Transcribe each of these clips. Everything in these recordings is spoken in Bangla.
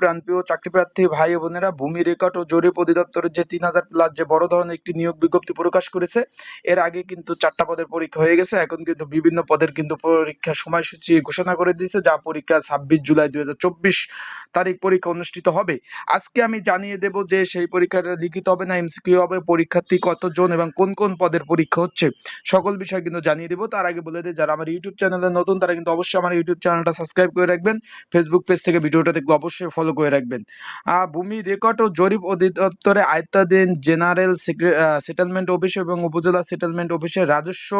প্রাণপ্রিয় ভাই বোনেরা, ভূমি রেকর্ড ও জরিপ অধিদপ্তরের যে তিন হাজার প্লাস যে বড় ধরনের একটি নিয়োগ বিজ্ঞপ্তি প্রকাশ করেছে, এর আগে কিন্তু চারটা পদের পরীক্ষা হয়ে গেছে। এখন কিন্তু বিভিন্ন পদের কিন্তু পরীক্ষা সময়সূচি ঘোষণা করে দিয়েছে, যা পরীক্ষা ছাব্বিশ জুলাই দু হাজার চব্বিশ তারিখ পরীক্ষা অনুষ্ঠিত হবে। আজকে আমি জানিয়ে দেব যে সেই পরীক্ষাটা লিখিত হবে না, এমসিকিউ হবে, পরীক্ষার্থী কতজন এবং কোন কোন পদের পরীক্ষা হচ্ছে, সকল বিষয় কিন্তু জানিয়ে দেব। তার আগে বলে দিই, যারা আমার ইউটিউব চ্যানেলে নতুন, তারা কিন্তু অবশ্যই আমার ইউটিউব চ্যানেলটা সাবস্ক্রাইব করে রাখবেন। ফেসবুক পেজ থেকে ভিডিওটা দেখলে অবশ্যই ফলো করে রাখবেন। ভূমি রেকর্ড ও জরিপ অধিদপ্তরে আয়ত্তাধীন জেনারেল সেটেলমেন্ট অফিস এবং উপজেলা সেটেলমেন্ট অফিসের রাজস্ব,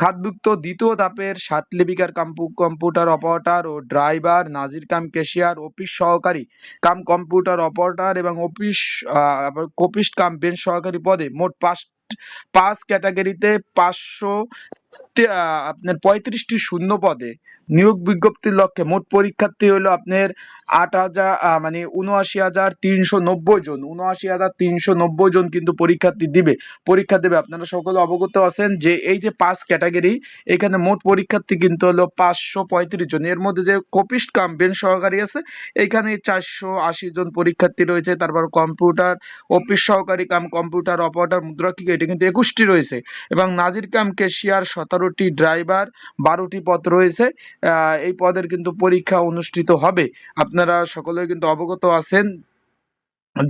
খাতভুক্ত দ্বিতীয় ধাপের সাত লিপিকার কাম্পু- কম্পিউটার অপারেটর ও ড্রাইভার নাজির কাম ক্যাশিয়ার অফিস সহকারী কাম কম্পিউটার অপারেটর এবং অফিস কপিস্ট কাম বেঞ্চ সহকারী পদে মোট পাঁচ পাঁচ ক্যাটাগরিতে পাঁচশো আপনার পঁয়ত্রিশটি শূন্য পদে নিয়োগ বিজ্ঞপ্তির লক্ষ্যে মোট পরীক্ষার্থী হলো আপনার আট হাজার মানে উনআশি হাজার তিনশো নব্বই জন। উনআশি হাজার তিনশো নব্বই জন কিন্তু পরীক্ষার্থী দিবে। পরীক্ষা দেবে। আপনারা সকলে অবগত আছেন যে এই যে পাঁচ ক্যাটাগরি, এখানে মোট পরীক্ষার্থী কিন্তু হলো পাঁচশো পঁয়ত্রিশ জন। এর মধ্যে যে কপিস্ট কাম বেঞ্চ সহকারী আছে, এখানে চারশো আশি জন পরীক্ষার্থী রয়েছে। তারপর কম্পিউটার, অফিস সহকারী কাম, কম্পিউটার, অপারেটর, মুদ্রাক্ষিক, এটা কিন্তু একুশটি রয়েছে। এবং নাজির কাম, ক্যাশিয়ার সতেরোটি ড্রাইভার বারোটি পথ রয়েছে। এই পদের কিন্তু পরীক্ষা অনুষ্ঠিত হবে। আপনারা সকলে কিন্তু অবগত আছেন।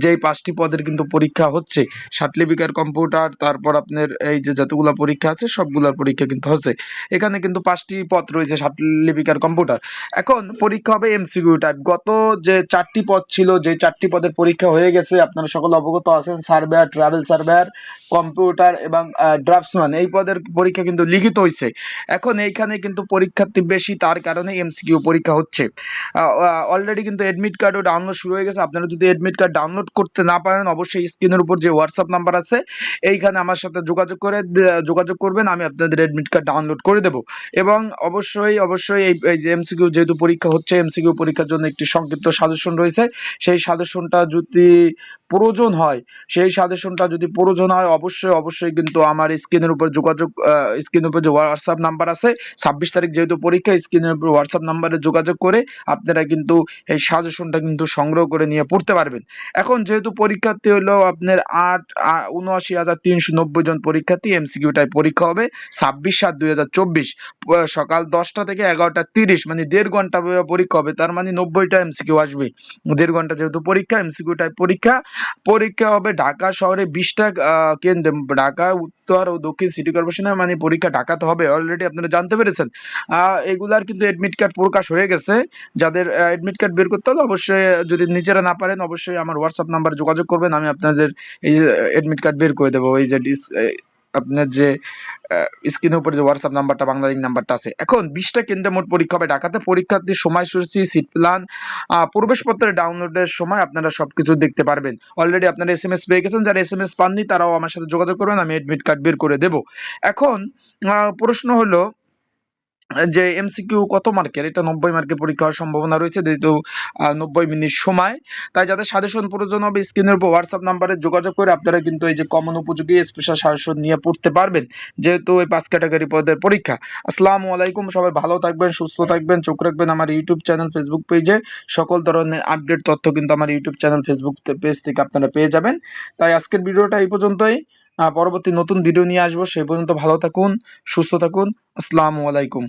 যে পাঁচটি পদের কিন্তু পরীক্ষা হচ্ছে, সাতলিপিকার কম্পিউটার, তারপর আপনার এই যে যতগুলো পরীক্ষা আছে, সবগুলোর পরীক্ষা কিন্তু হচ্ছে। এখানে কিন্তু পাঁচটি পদ রয়েছে, সাতলিপিকার কম্পিউটার। এখন পরীক্ষা হবে এমসিকিউ টাইপ গত যে চারটি পদ ছিল, যে চারটি পদের পরীক্ষা হয়ে গেছে, আপনারা সকলে অবগত আছেন, সার্ভেয়ার, ট্রাভেল সার্ভেয়ার, কম্পিউটার এবং ড্রাফটসম্যান। এই পদের পরীক্ষা কিন্তু লিখিত হয়েছে এখন এইখানে কিন্তু পরীক্ষার্থী বেশি, তার কারণে এমসিকিউ পরীক্ষা হচ্ছে। অলরেডি কিন্তু এডমিট কার্ডও ডাউনলোড শুরু হয়ে গেছে। আপনারা যদি এডমিট কার্ড ডাউনলোড করতে না পারেন, অবশ্যই স্ক্রিনের উপর যে হোয়াটসঅ্যাপ নাম্বার আছে, এইখানে আমার সাথে যোগাযোগ করে যোগাযোগ করবেন, আমি আপনাদের এডমিট কার্ড ডাউনলোড করে দেব। এবং অবশ্যই অবশ্যই এই যে এমসিকিউ যেহেতু পরীক্ষা হচ্ছে এমসিকিউ পরীক্ষার জন্য একটি সংক্ষিপ্ত সাজেশন রয়েছে। সেই সাজেশনটা যদি প্রয়োজন হয়, সেই সাজেশনটা যদি প্রয়োজন হয়, অবশ্যই অবশ্যই কিন্তু আমার স্ক্রিনের উপর যোগাযোগ স্ক্রিনের উপর যে হোয়াটসঅ্যাপ নাম্বার আছে, ছাব্বিশ তারিখ যেহেতু পরীক্ষা, স্ক্রিনের উপর হোয়াটসঅ্যাপ নাম্বারে যোগাযোগ করে আপনারা কিন্তু এই সাজেশনটা কিন্তু সংগ্রহ করে নিয়ে পড়তে পারবেন। এখন যেহেতু পরীক্ষার্থী হলো আপনার আট উনআশি হাজার তিনশো নব্বই জন পরীক্ষার্থী এমসিকিউটাই পরীক্ষা হবে ছাব্বিশ সাত দুই হাজার চব্বিশ। সকাল দশটা থেকে এগারোটা তিরিশ মানে দেড় ঘণ্টা পরীক্ষা হবে, তার মানে নব্বইটা এমসিকিউ আসবে। দেড় ঘণ্টা যেহেতু পরীক্ষা এমসিকিউটাই পরীক্ষা পরীক্ষা হবে ঢাকা শহরে বিশটা কেন্দ্রে, ঢাকা, উত্তর ও দক্ষিণ সিটি কর্পোরেশনে মানে পরীক্ষা ঢাকাতে হবে অলরেডি আপনারা জানতে পেরেছেন। এগুলার কিন্তু এডমিট কার্ড প্রকাশ হয়ে গেছে, যাদের এডমিট কার্ড বের করতে হবে অবশ্যই, যদি নিজেরা না পারেন, অবশ্যই আমার হোয়াটসঅ্যাপ নাম্বারে যোগাযোগ করবেন, আমি আপনাদের এই যে অ্যাডমিট কার্ড বের করে দেবো। এই যে আপনার যে স্ক্রিনের উপর যে হোয়াটসঅ্যাপ নাম্বারটা বাংলা লিঙ্ক নাম্বারটা আছে। এখন, বিশটা কেন্দ্রে মোট পরীক্ষা হবে। ঢাকাতে পরীক্ষার্থীর সময়সূচি সিট প্ল্যান প্রবেশপত্রের ডাউনলোডের সময় আপনারা সব কিছু দেখতে পারবেন। অলরেডি আপনারা এস এম এস পেয়ে গেছেন। যারা এস এম এস পাননি, তারাও আমার সাথে যোগাযোগ করবেন। আমি অ্যাডমিট কার্ড বের করে দেব। এখন প্রশ্ন হলো যে এমসিকিউ কত মার্কের এটা নব্বই মার্কের পরীক্ষা হওয়ার সম্ভাবনা রয়েছে, যেহেতু নব্বই মিনিট সময়। তাই যাদের সাজেশন প্রয়োজন হবে স্ক্রিনের উপর হোয়াটসঅ্যাপ নাম্বারে যোগাযোগ করে আপনারা কিন্তু এই যে কমন উপযোগী স্পেশাল সাজেশন নিয়ে পড়তে পারবেন, যেহেতু এই পাঁচ ক্যাটাগরি পদের পরীক্ষা। আসসালামু আলাইকুম, সবাই ভালো থাকবেন, সুস্থ থাকবেন, চোখ রাখবেন আমার ইউটিউব চ্যানেল ফেসবুক পেজে সকল ধরনের আপডেট তথ্য কিন্তু আমার ইউটিউব চ্যানেল ফেসবুক পেজ থেকে আপনারা পেয়ে যাবেন। তাই আজকের ভিডিওটা এই পর্যন্তই। পরবর্তী নতুন ভিডিও নিয়ে আসব সেই পর্যন্ত ভালো থাকুন সুস্থ থাকুন আসসালামু আলাইকুম।